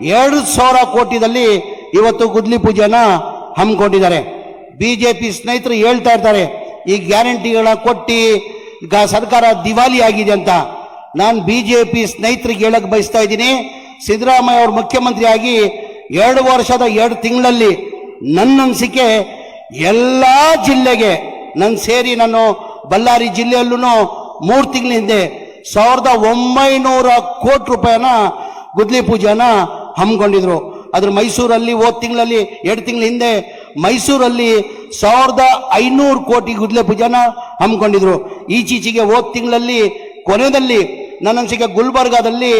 ಎರಡು ಸಾವಿರ ಕೋಟಿದಲ್ಲಿ ಇವತ್ತು ಗುದ್ಲಿ ಪೂಜೆನ ಹಮ್ಮಿಕೊಂಡಿದ್ದಾರೆ. ಬಿಜೆಪಿ ಸ್ನೇಹಿತರು ಹೇಳ್ತಾ ಇರ್ತಾರೆ, ಈ ಗ್ಯಾರಂಟಿಗಳ ಕೊಟ್ಟಿ ಸರ್ಕಾರ ದಿವಾಲಿ ಆಗಿದೆ ಅಂತ. ನಾನು ಬಿಜೆಪಿ ಸ್ನೇಹಿತರಿಗೆ ಹೇಳಕ್ ಬಯಸ್ತಾ ಇದ್ದೀನಿ, ಸಿದ್ದರಾಮಯ್ಯ ಅವರು ಮುಖ್ಯಮಂತ್ರಿ ಆಗಿ ಎರಡು ವರ್ಷದ ಎರಡು ತಿಂಗಳಲ್ಲಿ ನನ್ನ ಅನಿಸಿಕೆ ಎಲ್ಲ ಜಿಲ್ಲೆಗೆ ನನ್ನ ಸೇರಿ ನಾನು ಬಳ್ಳಾರಿ ಜಿಲ್ಲೆಯಲ್ಲೂ ಮೂರು ತಿಂಗಳ ಹಿಂದೆ ಸಾವಿರದ ಒಂಬೈನೂರ ಕೋಟಿ ರೂಪಾಯಿನ ಗುದ್ಲಿ ಪೂಜೆನ ಹಮ್ಮಿಕೊಂಡಿದ್ರು. ಅದ್ರ ಮೈಸೂರಲ್ಲಿ ಓದ್ ತಿಂಗಳಲ್ಲಿ, ಎರಡು ತಿಂಗಳ ಹಿಂದೆ ಮೈಸೂರಲ್ಲಿ ಸಾವಿರದ ಐನೂರು ಕೋಟಿ ಗುದ್ಲೆ ಪೂಜೆನ ಹಮ್ಮಿಕೊಂಡಿದ್ರು. ಈಚೀಚೆಗೆ ಓದ್ ತಿಂಗಳಲ್ಲಿ ಕೊನೆಯಲ್ಲಿ ನನ್ನ ಅನಿಸಿಕೆ ಗುಲ್ಬರ್ಗಾದಲ್ಲಿ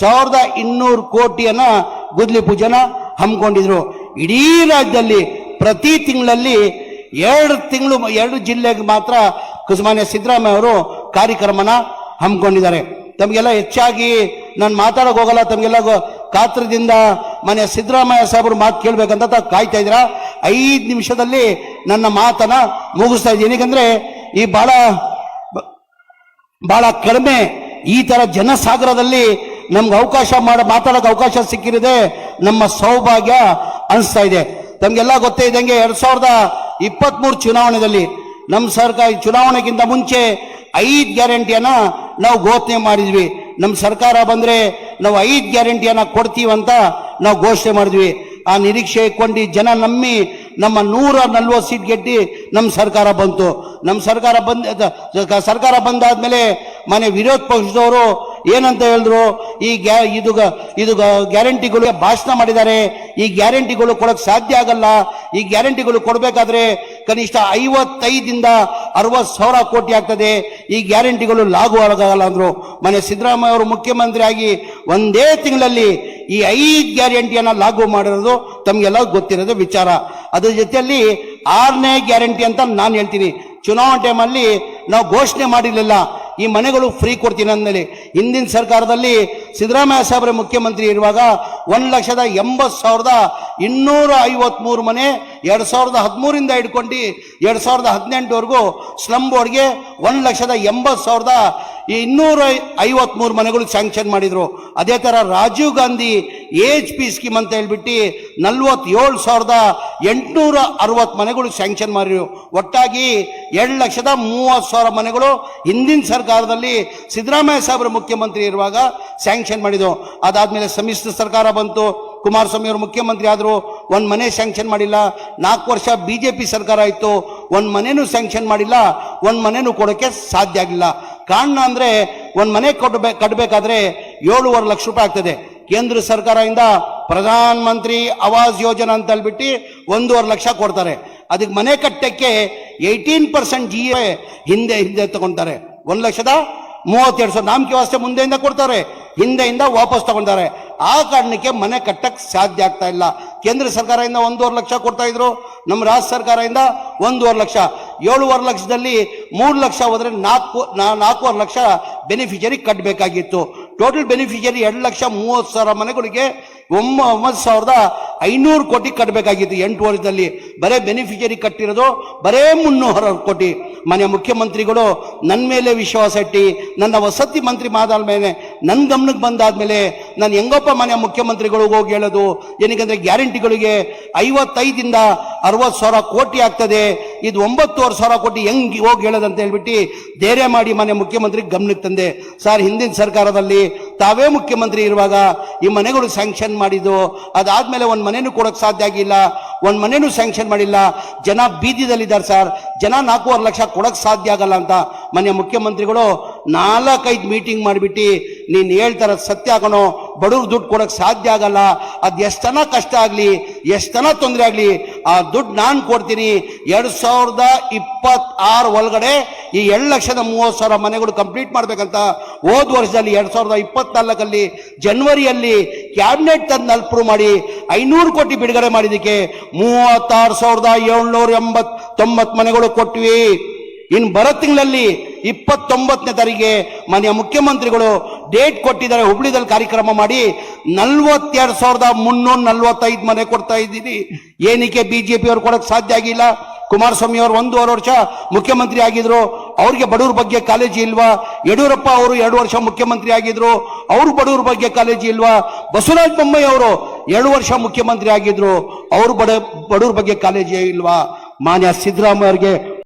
ಸಾವಿರದ ಇನ್ನೂರು ಕೋಟಿಯನ್ನ ಗುದ್ಲಿ ಪೂಜೆನ ಹಮ್ಮಿಕೊಂಡಿದ್ರು. ಇಡೀ ರಾಜ್ಯದಲ್ಲಿ ಪ್ರತಿ ತಿಂಗಳಲ್ಲಿ ಎರಡು ತಿಂಗಳು, ಎರಡು ಜಿಲ್ಲೆಗೆ ಮಾತ್ರ ಕುಸುಮಾನ್ಯ ಸಿದ್ದರಾಮಯ್ಯ ಅವರು ಕಾರ್ಯಕ್ರಮನ ಹಮ್ಮಿಕೊಂಡಿದ್ದಾರೆ. ತಮಗೆಲ್ಲ ಹೆಚ್ಚಾಗಿ ನಾನು ಮಾತಾಡೋಕೆ ಹೋಗಲ್ಲ, ತಮಗೆಲ್ಲ ಕಾತ್ರದಿಂದ ಮನೆ ಸಿದ್ದರಾಮಯ್ಯ ಸಾಹೇಬರು ಮಾತು ಕೇಳಬೇಕಂತ ಕಾಯ್ತಾ ಇದ್ದೀರಾ? ಐದು ನಿಮಿಷದಲ್ಲಿ ನನ್ನ ಮಾತನ್ನ ಮುಗಿಸ್ತಾ ಇದ್ದೀನಿ. ಏನಕ್ಕೆ ಈ ಬಹಳ ಬಹಳ ಕಡಿಮೆ ಈ ತರ ಜನಸಾಗರದಲ್ಲಿ ನಮ್ಗೆ ಅವಕಾಶ ಮಾಡ, ಮಾತಾಡೋಕೆ ಅವಕಾಶ ಸಿಕ್ಕಿರದೆ ನಮ್ಮ ಸೌಭಾಗ್ಯ ಅನಿಸ್ತಾ ಇದೆ. ತಮಗೆಲ್ಲ ಗೊತ್ತೇ ಇದ್ದಂಗೆ ಎರಡ್ ಸಾವಿರದ ಇಪ್ಪತ್ತ್ ಮೂರು ಚುನಾವಣೆಯಲ್ಲಿ ನಮ್ಮ ಸರ್ಕಾರ ಚುನಾವಣೆಗಿಂತ ಮುಂಚೆ ಐದು ಗ್ಯಾರಂಟಿಯನ್ನ ನಾವು ಘೋಷಣೆ ಮಾಡಿದ್ವಿ. ನಮ್ಮ ಸರ್ಕಾರ ಬಂದ್ರೆ ನಾವು ಐದು ಗ್ಯಾರಂಟಿಯನ್ನ ಕೊಡ್ತೀವಂತ ನಾವು ಘೋಷಣೆ ಮಾಡಿದ್ವಿ. ಆ ನಿರೀಕ್ಷೆ ಇಟ್ಕೊಂಡು ಜನ ನಂಬಿ ನಮ್ಮ ನೂರ ನಲ್ವತ್ತು ಸೀಟ್ ಗೆಟ್ಟಿ ನಮ್ಮ ಸರ್ಕಾರ ಬಂತು. ನಮ್ಮ ಸರ್ಕಾರ ಬಂದ ಸರ್ಕಾರ ಬಂದಾದ್ಮೇಲೆ ಮನೆ ವಿರೋಧ ಪಕ್ಷದವರು ಏನಂತ ಹೇಳಿದ್ರು? ಈ ಗ್ಯಾ, ಇದು ಇದು ಗ್ಯಾರಂಟಿಗಳು ಭಾಷಣ ಮಾಡಿದ್ದಾರೆ. ಈ ಗ್ಯಾರಂಟಿಗಳು ಕೊಡೋಕ್ಕೆ ಸಾಧ್ಯ ಆಗಲ್ಲ. ಈ ಗ್ಯಾರಂಟಿಗಳು ಕೊಡಬೇಕಾದ್ರೆ ಕನಿಷ್ಠ ಐವತ್ತೈದಿಂದ ಅರವತ್ತು ಸಾವಿರ ಕೋಟಿ ಆಗ್ತದೆ. ಈ ಗ್ಯಾರಂಟಿಗಳು ಲಾಗು ಆಗಲ್ಲ ಅಂದರು. ಮನೆ ಸಿದ್ದರಾಮಯ್ಯ ಅವರು ಮುಖ್ಯಮಂತ್ರಿ ಆಗಿ ಒಂದೇ ತಿಂಗಳಲ್ಲಿ ಈ ಐದು ಗ್ಯಾರಂಟಿಯನ್ನ ಲಾಗು ಮಾಡಿರೋದು ತಮಗೆಲ್ಲ ಗೊತ್ತಿರೋದು ವಿಚಾರ. ಅದ್ರ ಜೊತೆಯಲ್ಲಿ ಆರನೇ ಗ್ಯಾರಂಟಿ ಅಂತ ನಾನು ಹೇಳ್ತೀನಿ. ಚುನಾವಣೆ ಟೈಮಲ್ಲಿ ನಾವು ಘೋಷಣೆ ಮಾಡಿರಲಿಲ್ಲ. ಈ ಮನೆಗಳು ಫ್ರೀ ಕೊಡ್ತೀನಿ ಅಂದಮೇಲೆ. ಹಿಂದಿನ ಸರ್ಕಾರದಲ್ಲಿ ಸಿದ್ದರಾಮಯ್ಯ ಸಾಹೇಬ್ರೆ ಮುಖ್ಯಮಂತ್ರಿ ಇರುವಾಗ ಒಂದು ಲಕ್ಷದ ಎಂಬತ್ತು ಸಾವಿರದ ಇನ್ನೂರ ಐವತ್ಮೂರು ಮನೆ ಎರಡು ಸಾವಿರದ ಹದಿಮೂರಿಂದ ಹಿಡ್ಕೊಂಡು ಎರಡು ಸಾವಿರದ ಹದಿನೆಂಟುವರೆಗೂ ಸ್ಲಮ್ ಬೋರ್ಡ್ಗೆ ಒಂದು ಲಕ್ಷದ ಎಂಬತ್ತು ಸಾವಿರದ ಇನ್ನೂರ ಐವತ್ಮೂರು ಮನೆಗಳು ಸ್ಯಾಂಕ್ಷನ್ ಮಾಡಿದ್ರು. ಅದೇ ಥರ ರಾಜೀವ್ ಗಾಂಧಿ ಏಜ್ ಪಿ ಸ್ಕೀಮ್ ಅಂತ ಹೇಳ್ಬಿಟ್ಟು ನಲ್ವತ್ತೇಳು ಸಾವಿರದ ಎಂಟುನೂರ ಅರವತ್ತು ಮನೆಗಳು ಸ್ಯಾಂಕ್ಷನ್ ಮಾಡಿದ್ರು. ಒಟ್ಟಾಗಿ ಎರಡು ಲಕ್ಷದ ಮೂವತ್ತು ಸಾವಿರ ಮನೆಗಳು ಹಿಂದಿನ ಸರ್ಕಾರದಲ್ಲಿ ಸಿದ್ದರಾಮಯ್ಯ ಸಾಹೇಬರು ಮುಖ್ಯಮಂತ್ರಿ ಇರುವಾಗ ಸ್ಯಾಂಕ್ಷನ್ ಮಾಡಿದ್ರು. ಅದಾದ್ಮೇಲೆ ಸಮ್ಮಿಶ್ರ ಸರ್ಕಾರ ಬಂತು. ಕುಮಾರಸ್ವಾಮಿ ಅವರು ಮುಖ್ಯಮಂತ್ರಿ ಆದರು ಒಂದು ಮನೆ ಸ್ಯಾಂಕ್ಷನ್ ಮಾಡಿಲ್ಲ. ನಾಲ್ಕು ವರ್ಷ ಬಿ ಜೆ ಪಿ ಸರ್ಕಾರ ಇತ್ತು. ಒಂದು ಮನೆನೂ ಸ್ಯಾಂಕ್ಷನ್ ಮಾಡಿಲ್ಲ. ಒಂದು ಮನೆನೂ ಕೊಡೋಕ್ಕೆ ಸಾಧ್ಯ ಆಗಿಲ್ಲ. ಕಾರಣ ಅಂದರೆ ಒಂದು ಮನೆ ಕಟ್ಟಬೇ ಕಟ್ಟಬೇಕಾದ್ರೆ ಏಳುವರೆ ಲಕ್ಷ ರೂಪಾಯಿ ಆಗ್ತದೆ. ಕೇಂದ್ರ ಸರ್ಕಾರದಿಂದ ಪ್ರಧಾನ ಮಂತ್ರಿ ಆವಾಸ್ ಯೋಜನಾ ಅಂತ ಹೇಳ್ಬಿಟ್ಟು ಒಂದೂವರೆ ಲಕ್ಷ ಕೊಡ್ತಾರೆ. ಅದಕ್ಕೆ ಮನೆ ಕಟ್ಟಕ್ಕೆ ಏಯ್ಟೀನ್ ಪರ್ಸೆಂಟ್ ಜಿ ಎ ಹಿಂದೆ ಹಿಂದೆ ತಗೊಂತಾರೆ. ಒಂದು ಲಕ್ಷದ ಮೂವತ್ತೆರಡು ಸಾವಿರ. ನಾಮಕೆ ವ್ಯವಸ್ಥೆ ಮುಂದೆಯಿಂದ ಕೊಡ್ತಾರೆ. ಹಿಂದೆಯಿಂದ ವಾಪಸ್ ತಗೊಂತಾರೆ. ಆ ಕಾರಣಕ್ಕೆ ಮನೆ ಕಟ್ಟಕ್ಕೆ ಸಾಧ್ಯ ಆಗ್ತಾ ಇಲ್ಲ. ಕೇಂದ್ರ ಸರ್ಕಾರದಿಂದ ಒಂದೂವರೆ ಲಕ್ಷ ಕೊಡ್ತಾ ಇದ್ರು. ನಮ್ಮ ರಾಜ್ಯ ಸರ್ಕಾರದಿಂದ ಒಂದೂವರೆ ಲಕ್ಷ. ಏಳುವರೆ ಲಕ್ಷದಲ್ಲಿ ಮೂರು ಲಕ್ಷ ಹೋದರೆ ನಾಲ್ಕು ನಾಲ್ಕೂವರೆ ಲಕ್ಷ ಬೆನಿಫಿಷರಿ ಕಟ್ಟಬೇಕಾಗಿತ್ತು ಟೋಟಲ್ ಬೆನಿಫಿಷರಿ ಎರಡು ಲಕ್ಷ ಮೂವತ್ತು ಸಾವಿರ ಮನೆಗಳಿಗೆ ಒಂಬತ್ತು ಸಾವಿರದ ಐನೂರು ಕೋಟಿ ಕಟ್ಟಬೇಕಾಗಿತ್ತು ಎಂಟು ವರ್ಷದಲ್ಲಿ. ಬರೇ ಬೆನಿಫಿಷರಿ ಕಟ್ಟಿರೋದು ಬರೇ ಮುನ್ನೂರ ಕೋಟಿ. ಮನೆ ಮುಖ್ಯಮಂತ್ರಿಗಳು ನನ್ನ ಮೇಲೆ ವಿಶ್ವಾಸ ಇಟ್ಟು, ನನ್ನ ವಸತಿ ಮಂತ್ರಿ ಮಾದಾದ ಮೇಲೆ ನನ್ನ ಗಮನಕ್ಕೆ ಬಂದಾದ್ಮೇಲೆ ನಾನು ಹೆಂಗಪ್ಪ ಮನೆ ಮುಖ್ಯಮಂತ್ರಿಗಳಿಗೆ ಹೋಗಿ ಹೇಳೋದು? ಏನಕ್ಕೆಂದ್ರೆ ಗ್ಯಾರಂಟಿಗಳಿಗೆ ಐವತ್ತೈದಿಂದ ಅರವತ್ತು ಸಾವಿರ ಕೋಟಿ ಆಗ್ತದೆ. ಇದು ಒಂಬತ್ತುವರೆ ಸಾವಿರ ಕೋಟಿ ಹೆಂಗೆ ಹೋಗಿ ಹೇಳೋದಂತ ಹೇಳ್ಬಿಟ್ಟು ಧೈರ್ಯ ಮಾಡಿ ಮನೆ ಮುಖ್ಯಮಂತ್ರಿ ಗಮನಕ್ಕೆ ತಂದೆ. ಸರ್, ಹಿಂದಿನ ಸರ್ಕಾರದಲ್ಲಿ ತಾವೇ ಮುಖ್ಯಮಂತ್ರಿ ಇರುವಾಗ ಈ ಮನೆಗಳು ಸ್ಯಾಂಕ್ಷನ್ ಮಾಡಿದ್ದು. ಅದಾದಮೇಲೆ ಒಂದು ಮನೆನೂ ಕೊಡೋಕೆ ಸಾಧ್ಯ ಆಗಿಲ್ಲ. ಒಂದು ಮನೆನೂ ಸ್ಯಾಂಕ್ಷನ್ ಮಾಡಿಲ್ಲ. ಜನ ಬೀದಿದಲ್ಲಿದ್ದಾರೆ ಸರ್. ಜನ ನಾಲ್ಕೂವರೆ ಲಕ್ಷ ಕೊಡೋಕ್ಕೆ ಸಾಧ್ಯ ಆಗಲ್ಲ ಅಂತ ಮನೆ ಮುಖ್ಯಮಂತ್ರಿಗಳು ನಾಲ್ಕೈದು ಮೀಟಿಂಗ್ ಮಾಡಿಬಿಟ್ಟು ನೀನು ಹೇಳ್ತಾರ ಸತ್ಯ ಆಗೋಣ ಬಡವ್ರಿಗೆ ದುಡ್ಡು ಕೊಡೋಕೆ ಸಾಧ್ಯ ಆಗಲ್ಲ. ಅದು ಎಷ್ಟನ ಕಷ್ಟ ಆಗಲಿ ಎಷ್ಟನ ತೊಂದರೆ ಆಗಲಿ, ಆ ದುಡ್ಡು ನಾನು ಕೊಡ್ತೀನಿ. ಎರಡು ಸಾವಿರದ ಇಪ್ಪತ್ತಾರು ಒಳಗಡೆ ಈ ಎರಡು ಲಕ್ಷದ ಮೂವತ್ತು ಸಾವಿರ ಮನೆಗಳು ಕಂಪ್ಲೀಟ್ ಮಾಡ್ಬೇಕಂತ ಹೋದ ವರ್ಷದಲ್ಲಿ ಎರಡು ಸಾವಿರದ ಇಪ್ಪತ್ನಾಲ್ಕಲ್ಲಿ, ಜನ್ವರಿಯಲ್ಲಿ ಕ್ಯಾಬಿನೆಟ್ ತಂದು ಅಲ್ಪ್ರೂವ್ ಮಾಡಿ ಐನೂರು ಕೋಟಿ ಬಿಡುಗಡೆ ಮಾಡಿದ್ದಕ್ಕೆ ಮೂವತ್ತಾರು ಸಾವಿರದ ಏಳ್ನೂರ ಎಂಬತ್ ತೊಂಬತ್ತು ಮನೆಗಳು ಕೊಟ್ವಿ. ಇನ್ನು ಬರೋ ತಿಂಗಳಲ್ಲಿ ಇಪ್ಪತ್ತೊಂಬತ್ತನೇ ತಾರೀಕಿಗೆ ಮಾನ್ಯ ಮುಖ್ಯಮಂತ್ರಿಗಳು ಡೇಟ್ ಕೊಟ್ಟಿದ್ದಾರೆ, ಹುಬ್ಳಿದಲ್ಲಿ ಕಾರ್ಯಕ್ರಮ ಮಾಡಿ, ನಲ್ವತ್ತೆರಡು ಸಾವಿರದ ಮುನ್ನೂರ ನಲ್ವತ್ತೈದು ಮನೆ ಕೊಡ್ತಾ ಇದ್ದೀನಿ ಏನಕ್ಕೆ ಬಿಜೆಪಿ ಅವ್ರು ಕೊಡಕ್ಕೆ ಸಾಧ್ಯ ಆಗಿಲ್ಲ? ಕುಮಾರಸ್ವಾಮಿ ಅವರು ಒಂದೂವರೆ ವರ್ಷ ಮುಖ್ಯಮಂತ್ರಿ ಆಗಿದ್ರು. ಅವ್ರಿಗೆ ಬಡವ್ರ ಬಗ್ಗೆ ಕಾಲೇಜಿ ಇಲ್ವಾ? ಯಡಿಯೂರಪ್ಪ ಅವರು ಎರಡು ವರ್ಷ ಮುಖ್ಯಮಂತ್ರಿ ಆಗಿದ್ರು. ಅವ್ರು ಬಡವ್ರ ಬಗ್ಗೆ ಕಾಲೇಜಿ ಇಲ್ವಾ? ಬಸವರಾಜ ಬೊಮ್ಮಾಯಿ ಅವರು ಎರಡು ವರ್ಷ ಮುಖ್ಯಮಂತ್ರಿ ಆಗಿದ್ರು. ಅವ್ರು ಬಡ, ಬಡವ್ರ ಬಗ್ಗೆ ಕಾಲೇಜೇ ಇಲ್ವಾ? ಮಾನ್ಯ ಸಿದ್ದರಾಮಯ್ಯ ಅವರಿಗೆ